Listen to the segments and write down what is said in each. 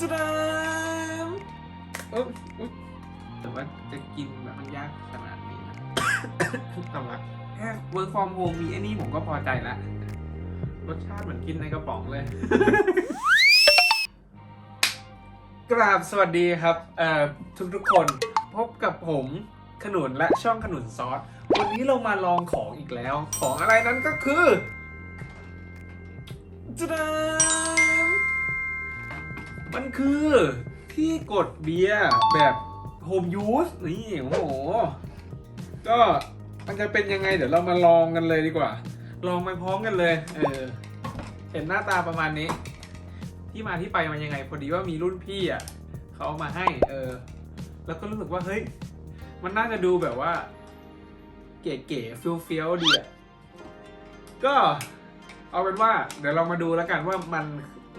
จะดามอุ๊บอุ๊บแต่ว่าจะกินแบบมันยากขนาดนี้นะ ทำละแค่เวิร์กฟอร์มโฮมมีไอ้นี่ผมก็พอใจละรสชาติเหมือนกินในกระป๋องเลย กราบสวัสดีครับเอ่อทุกทุกๆคนพบกับผมขนุนและช่องขนุนซอส วันนี้เรามาลองของอีกแล้ว ของอะไรนั้นก็คือจะดา มันคือที่กดเบียร์แบบโฮมยูสนี่โอ้โห ก็มันจะเป็นยังไง เดี๋ยวเรามาลองกันเลยดีกว่า ลองไปพร้อมกันเลย เออ เห็นหน้าตาประมาณนี้ ที่มาที่ไปมันยังไง พอดีว่ามีรุ่นพี่อะเขาเอามาให้ เออ แล้วก็รู้สึกว่าเฮ้ย มันน่าจะดูแบบว่า เก๋ๆฟิลเฟีลดีอะก็เอาเป็นว่า เดี๋ยวเรามาดูแล้วกันว่ามัน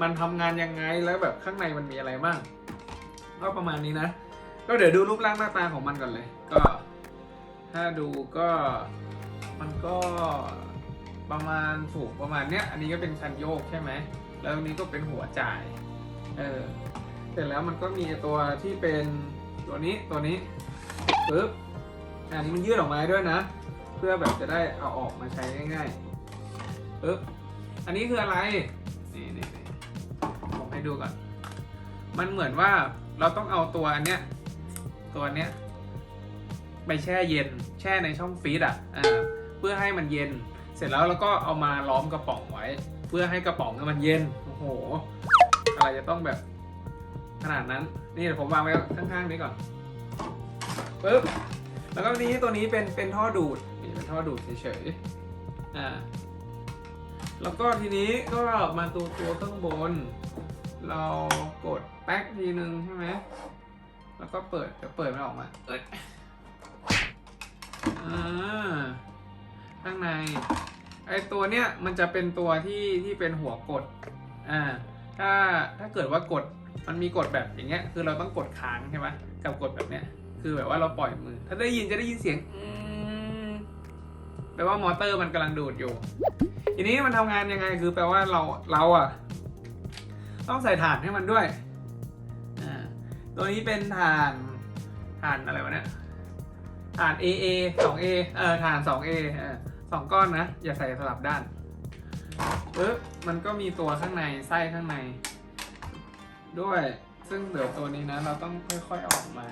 มันทำงานยังไงแล้วแบบข้างในมันมีอะไรบ้างก็ประมาณนี้นะ ก็เดี๋ยวดูรูปร่างหน้าตาของมันก่อนเลย ก็ ถ้าดูก็มันก็ประมาณสูงประมาณเนี้ย อันนี้ก็เป็นคันโยกใช่ไหม แล้วตรงนี้ก็เป็นหัวจ่าย เออ เสร็จแล้วมันก็มีตัวที่เป็นตัวนี้ตัวนี้ปึ๊บ อันนี้มันยืดออกมาด้วยนะ เพื่อแบบจะได้เอาออกมาใช้ง่ายๆปึ๊บ อันนี้คืออะไร ดูก่อน มันเหมือนว่าเราต้องเอาตัวอันเนี้ย ตัวเนี้ย ไปแช่เย็น แช่ในช่องฟรีซอะอ่าเพื่อให้มันเย็น เสร็จแล้วเราก็เอามาล้อมกระป๋องไว้ เพื่อให้กระป๋องมันเย็น โอ้โห อะไรจะต้องแบบขนาดนั้น นี่เดี๋ยวผมวางไว้ข้างๆนี้ก่อนปึ๊บ แล้วก็นี้ตัวนี้เป็นเป็นท่อดูด นี่เป็นท่อดูดเฉยๆ อ่า แล้วก็ทีนี้ก็มาตัวตัวข้างบน เรากดแป๊กทีนึงใช่ไหม แล้วก็เปิดเดี๋ยวเปิดมันออกมา เอ้ยอ่าข้างใน ไอตัวเนี้ยมันจะเป็นตัวที่ที่เป็นหัวกด อ่า ถ้าถ้าเกิดว่ากดมันมีกดแบบอย่างเงี้ย คือเราต้องกดค้างใช่ไหมกับกดแบบเนี้ย คือแบบว่าเราปล่อยมือ ถ้าได้ยินจะได้ยินเสียงอืมแปลว่ามอเตอร์มันกำลังดูดอยู่ ทีนี้มันทำงานยังไง คือแปลว่าเราเราอะ ต้องใส่ถ่านให้มันด้วยอ่าตัวนี้เป็นถ่านถ่านอะไรวะเนี่ยถ่าน AA 2A เออถ่าน 2A เออสองก้อนนะ อย่าใส่สลับด้านปึ๊บมันก็มีตัวข้างในไส้ข้างใน ด้วย ซึ่งเดี๋ยวตัวนี้นะ เราต้องค่อยๆออกมา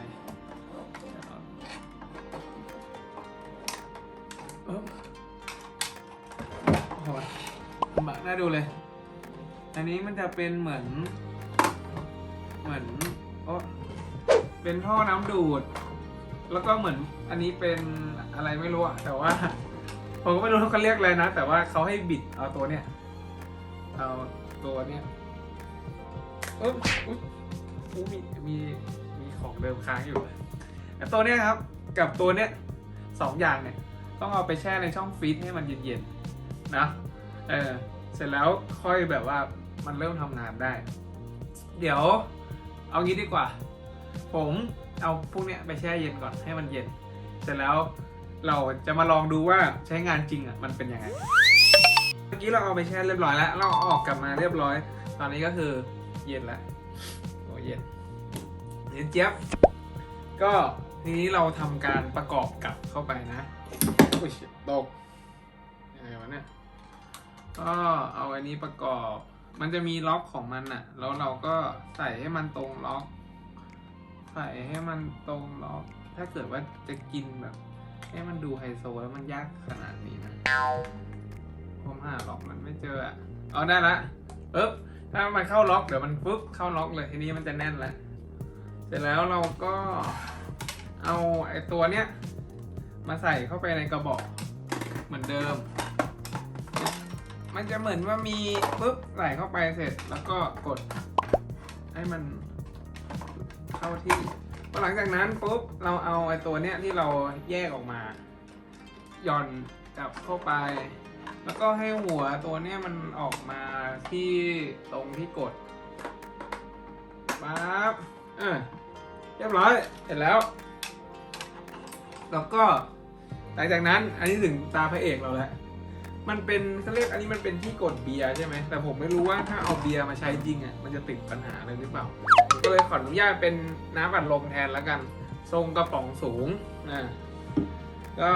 เออโอ้โหลำบากน่าดูเลย อันนี้มันจะเป็นเหมือน เหมือนโอ้เป็นท่อน้ำดูด แล้วก็เหมือนอันนี้เป็นอะไรไม่รู้อะแต่ว่า ผมก็ไม่รู้เขาเรียกอะไรนะ แต่ว่าเขาให้บิดเอาตัวเนี้ยเอาตัวเนี้ยอุ๊บอุ๊บอุ๊บมีมีมีของเดิมค้างอยู่แต่ตัวเนี้ยครับ กับตัวเนี้ยสองอย่างเนี่ย ต้องเอาไปแช่ในช่องฟรีซให้มันเย็นๆนะเออเสร็จแล้วค่อยแบบว่า มันเริ่มทำงานได้ เดี๋ยวเอางี้ดีกว่า ผมเอาพวกเนี้ยไปแช่เย็นก่อนให้มันเย็น เสร็จแล้วเราจะมาลองดูว่าใช้งานจริงอะมันเป็นยังไง เมื่อกี้เราเอาไปแช่เรียบร้อยแล้ว เราเอาออกกลับมาเรียบร้อย ตอนนี้ก็คือเย็นแล้วโอ้เย็นเย็นเจี๊ยบ ก็ทีนี้เราทำการประกอบกลับเข้าไปนะอุ้ยตกยังไงวะเนี่ยก็เอาอันนี้ประกอบ มันจะมีล็อกของมันอะแล้วเราก็ใส่ให้มันตรงล็อก ใส่ให้มันตรงล็อก ถ้าเกิดว่าจะกินแบบ ให้มันดูไฮโซแล้วมันยากขนาดนี้นะผมหาล็อกมันไม่เจออะเอาได้ละปึ๊บถ้ามันเข้าล็อกเดี๋ยวมันปุ๊บเข้าล็อกเลยทีนี้มันจะแน่นแล้วเสร็จแล้วเราก็เอาไอ้ตัวเนี้ยมาใส่เข้าไปในกระบอกเหมือนเดิม มันจะเหมือนว่ามีปุ๊บใส่เข้าไปเสร็จแล้วก็กด ให้มันเข้าที่พอหลังจากนั้นปุ๊บเราเอาไอ้ตัวเนี้ยที่เราแยกออกมาหย่อนกลับเข้าไป แล้วก็ให้หัวตัวเนี้ยมันออกมาที่ตรงที่กดปั๊บเออเรียบร้อยเสร็จแล้ว แล้วก็หลังจากนั้นอันนี้ถึงตาพระเอกเราแล้ว มันเป็นเขาเรียกอันนี้มันเป็นที่กดเบียร์ใช่ไหมแต่ผมไม่รู้ว่าถ้าเอาเบียร์มาใช้จริงอะมันจะติดปัญหาอะไรหรือเปล่า ก็เลยขออนุญาตเป็นน้ำอัดลมแทนแล้วกัน ทรงกระป๋องสูงอ่าก็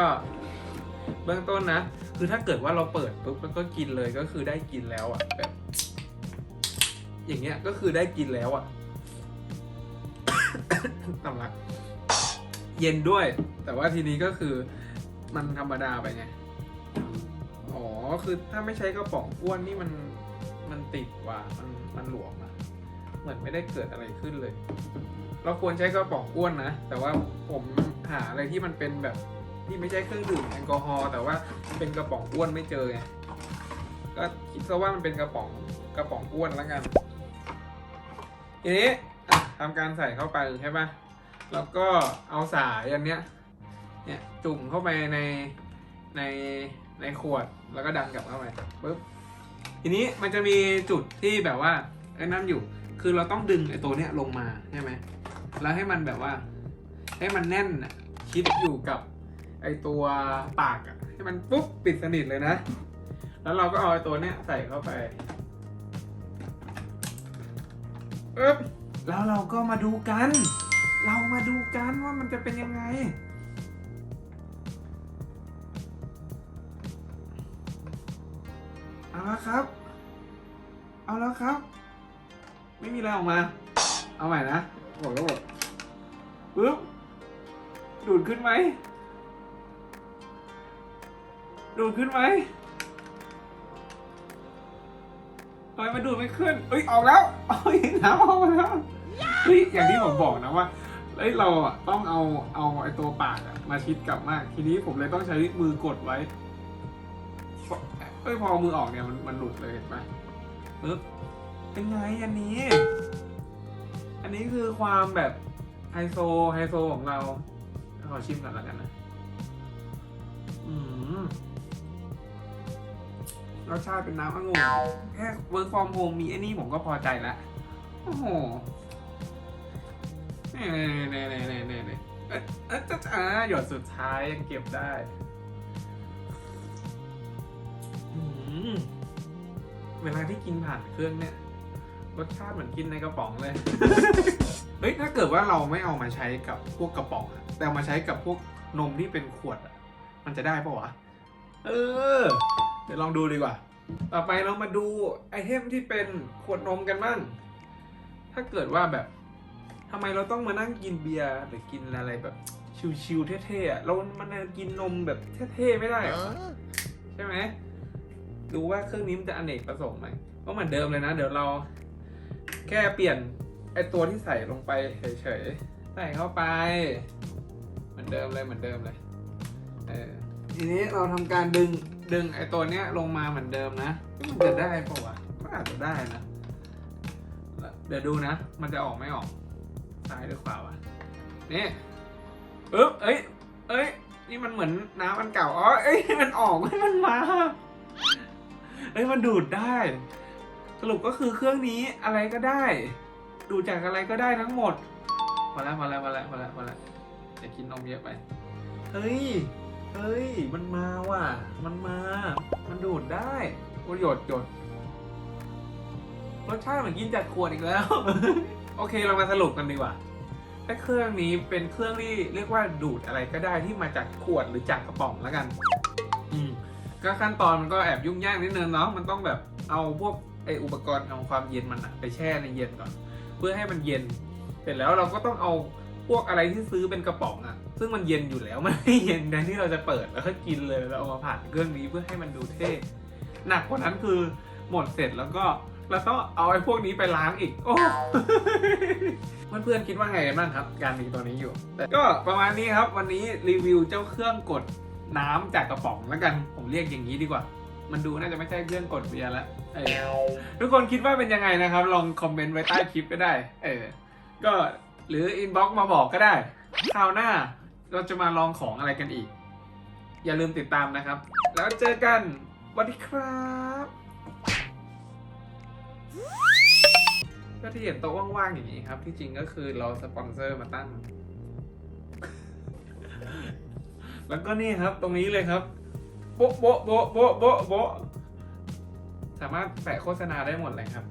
เบื้องต้นนะ คือถ้าเกิดว่าเราเปิดปุ๊บแล้วก็กินเลยก็คือได้กินแล้วอะแบบอย่างเงี้ยก็คือได้กินแล้วอะตำลัก เย็นด้วย แต่ว่าทีนี้ก็คือมันธรรมดาไปไง อ๋อ คือถ้าไม่ใช้กระป๋องอ้วนนี่มันมันติดกว่า มันมันหลวมอะเหมือนไม่ได้เกิดอะไรขึ้นเลย เราควรใช้กระป๋องอ้วนนะ แต่ว่าผมหาอะไรที่มันเป็นแบบที่ไม่ใช่เครื่องดื่มแอลกอฮอล์แต่ว่าเป็นกระป๋องอ้วนไม่เจอไง ก็คิดซะว่ามันเป็นกระป๋องกระป๋องอ้วนแล้วกัน ทีนี้ทำการใส่เข้าไปใช่ปะแล้วก็เอาสายอันเนี้ยเนี่ยจุ่มเข้าไปในใน ในขวดแล้วก็ดันกลับเข้าไปปุ๊บทีนี้มันจะมีจุดที่แบบว่าไอ้นั่นอยู่ คือเราต้องดึงไอ้ตัวเนี้ยลงมาใช่ไหมแล้วให้มันแบบว่า ให้มันแน่นน่ะชิดอยู่กับไอ้ตัวปากอะให้มันปุ๊บปิดสนิทเลยนะ แล้วเราก็เอาไอ้ตัวเนี้ยใส่เข้าไปปึ๊บแล้วเราก็มาดูกัน เรามาดูกันว่ามันจะเป็นยังไง เอาละครับ เอาแล้วครับ ไม่มีอะไรออกมา เอาใหม่นะบอกก็บอกปึ๊บ ดูดขึ้นไหม ดูดขึ้นไหมทำไมมันดูดไม่ขึ้น เอ้ยออกแล้วเอ้ยน้ำออกมาแล้ว เฮ้ยอย่างที่ผมบอกนะว่าเอ้ยเราอะต้องเอาเอาไอ้ตัวปากอะมาชิดกลับมาก ทีนี้ผมเลยต้องใช้มือกดไว้ เอ้ยพอเอามือออกเนี่ยมันมันหลุดเลยเห็นไหมปึ๊บเป็นไงอันนี้ อันนี้คือความแบบไฮโซไฮโซของเรา ขอชิมก่อนแล้วกันนะ อืมรสชาติเป็นน้ำองุ่นแค่เวิร์กฟอร์มโฮมมีไอ้นี่ผมก็พอใจละโอ้โหเน่เน่เน่เน่เน่เน่เอ๊ะเอ๊ะจ๊ะอ่าหยดสุดท้ายยังเก็บได้ เวลาที่กินผ่านเครื่องเนี่ยรสชาติเหมือนกินในกระป๋องเลย เฮ้ยถ้าเกิดว่าเราไม่เอามาใช้กับพวกกระป๋องอะแต่เอามาใช้กับพวกนมที่เป็นขวดอะมันจะได้ปะวะ เออ เดี๋ยวลองดูดีกว่า ต่อไปเรามาดูไอเทมที่เป็นขวดนมกันบ้าง ถ้าเกิดว่าแบบทำไมเราต้องมานั่งกินเบียร์หรือกินอะไรแบบชิวๆเท่ๆอะเรามันกินนมแบบเท่ๆไม่ได้เหรอใช่ไหม ดูว่าเครื่องนี้มันจะอเนกประสงค์ไหมก็เหมือนเดิมเลยนะ เดี๋ยวเราแค่เปลี่ยนไอตัวที่ใส่ลงไปเฉยๆ ใส่เข้าไป เหมือนเดิมเลยเหมือนเดิมเลยเออทีนี้เราทำการดึงดึงไอตัวเนี้ยลงมาเหมือนเดิมนะมันจะได้ปะวะก็อาจจะได้นะ เดี๋ยวดูนะ มันจะออกไม่ออกซ้ายหรือขวาวะนี่ปึ๊บเอ้ยเอ้ยนี่มันเหมือนน้ำมันเก่าอ๋อเอ้ยมันออกให้มันมา เอ้ยมันดูดได้ สรุปก็คือเครื่องนี้อะไรก็ได้ ดูดจากอะไรก็ได้ทั้งหมดพอแล้วพอแล้วพอแล้วพอแล้วพอแล้วอย่ากินนมเยอะไปเฮ้ยเฮ้ย มันมาว่ะ มันมา มันดูดได้โอ้ยหยดหยดรสชาติเหมือนกินจากขวดอีกแล้ว โอเคเรามาสรุปกันดีกว่าไอ้เครื่องนี้เป็นเครื่องที่เรียกว่าดูดอะไรก็ได้ที่มาจากขวดหรือจากกระป๋องแล้วกัน ก็ขั้นตอนมันก็แอบยุ่งยากนิดนึงเนาะมันต้องแบบเอาพวกไออุปกรณ์ทำความเย็นมันอะไปแช่ในเย็นก่อน เพื่อให้มันเย็น เสร็จแล้วเราก็ต้องเอาพวกอะไรที่ซื้อเป็นกระป๋องอะซึ่งมันเย็นอยู่แล้วมันไม่เย็นแทนที่เราจะเปิดแล้วก็กินเลยเราเอามาผ่านเครื่องนี้เพื่อให้มันดูเท่หนักกว่านั้นคือหมดเสร็จแล้วก็เราต้องเอาไอ้พวกนี้ไปล้างอีก โอ้เพื่อนๆคิดว่าไงกันบ้างครับ การมีตัวนี้อยู่ ก็ประมาณนี้ครับ วันนี้รีวิวเจ้าเครื่องกด น้ำจากกระป๋องแล้วกันผมเรียกอย่างนี้ดีกว่า มันดูน่าจะไม่ใช่เครื่องกดเบียร์แล้วทุกคนคิดว่าเป็นยังไงนะครับ ลองคอมเมนต์ไว้ใต้คลิปก็ได้ เออ ก็หรืออินบ็อกซ์มาบอกก็ได้คราวหน้าเราจะมาลองของอะไรกันอีก อย่าลืมติดตามนะครับ แล้วเจอกันสวัสดีครับก็ที่เห็นโต๊ะว่างๆอย่างนี้ครับ ที่จริงก็คือเราสปอนเซอร์มาตั้ง แล้วก็นี่ครับตรงนี้เลยครับโบ๊ะโบ๊ะโบ๊ะโบ๊ะโบ๊ะโบสามารถแปะโฆษณาได้หมดเลยครับ